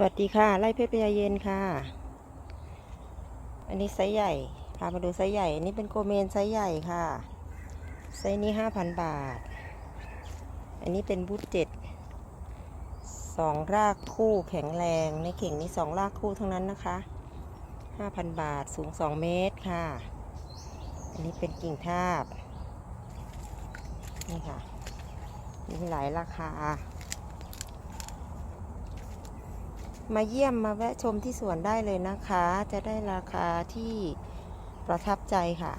สวัสดีค่ะ ไล่เพชรพญาเย็นค่ะ อันนี้ไซส์ใหญ่ พามาดูไซส์ใหญ่ อันนี้เป็นโกเมนไซส์ใหญ่ค่ะ ไซส์นี้ห้าพันบาท อันนี้เป็นบูทเจ็ดสองรากคู่แข็งแรง ในเข่งนี้สองรากคู่ทั้งนั้นนะคะห้าพันบาท สูงสองเมตรค่ะ อันนี้เป็นกิ่งทาบ นี่ค่ะ มีหลายราคา มาเยี่ยมมาแวะชมที่สวนได้เลยนะคะ จะได้ราคาที่ประทับใจค่ะ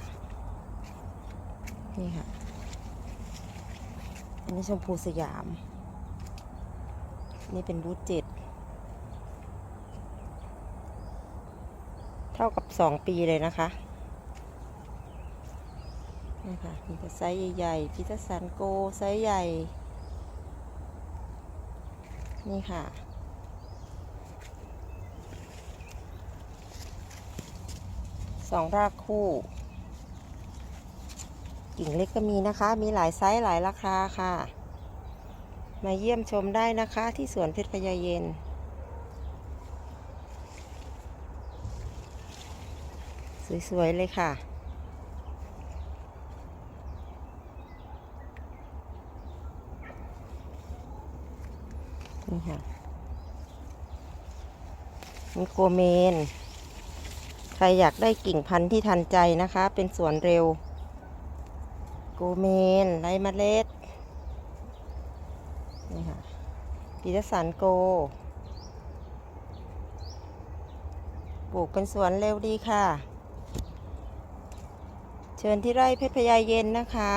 นี่ค่ะ อันนี้ชมพูสยาม นี่เป็นบูธเจ็ดเท่ากับสองปีเลยนะคะนี่ค่ะ มีแต่ไซส์ใหญ่ๆพิทสันโกไซส์ใหญ่ นี่ค่ะ สองรากคู่ กิ่งเล็กก็มีนะคะ มีหลายไซส์หลายราคาค่ะ มาเยี่ยมชมได้นะคะที่สวนเพชรพญาเย็นสวย ๆ เลยค่ะ นี่ค่ะมีโกเมน ใครอยากได้กิ่งพันธุ์ที่ทันใจนะคะ เป็นสวนเร็ว โกเมนไรเมล็ด นี่ค่ะปีตสันโก ปลูกเป็นสวนเร็วดีค่ะ เชิญที่ไร่เพชรพญาเย็นนะคะ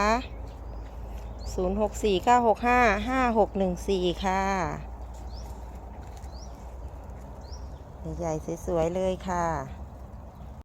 0649655614 ค่ะ ใหญ่ๆสวยๆเลยค่ะ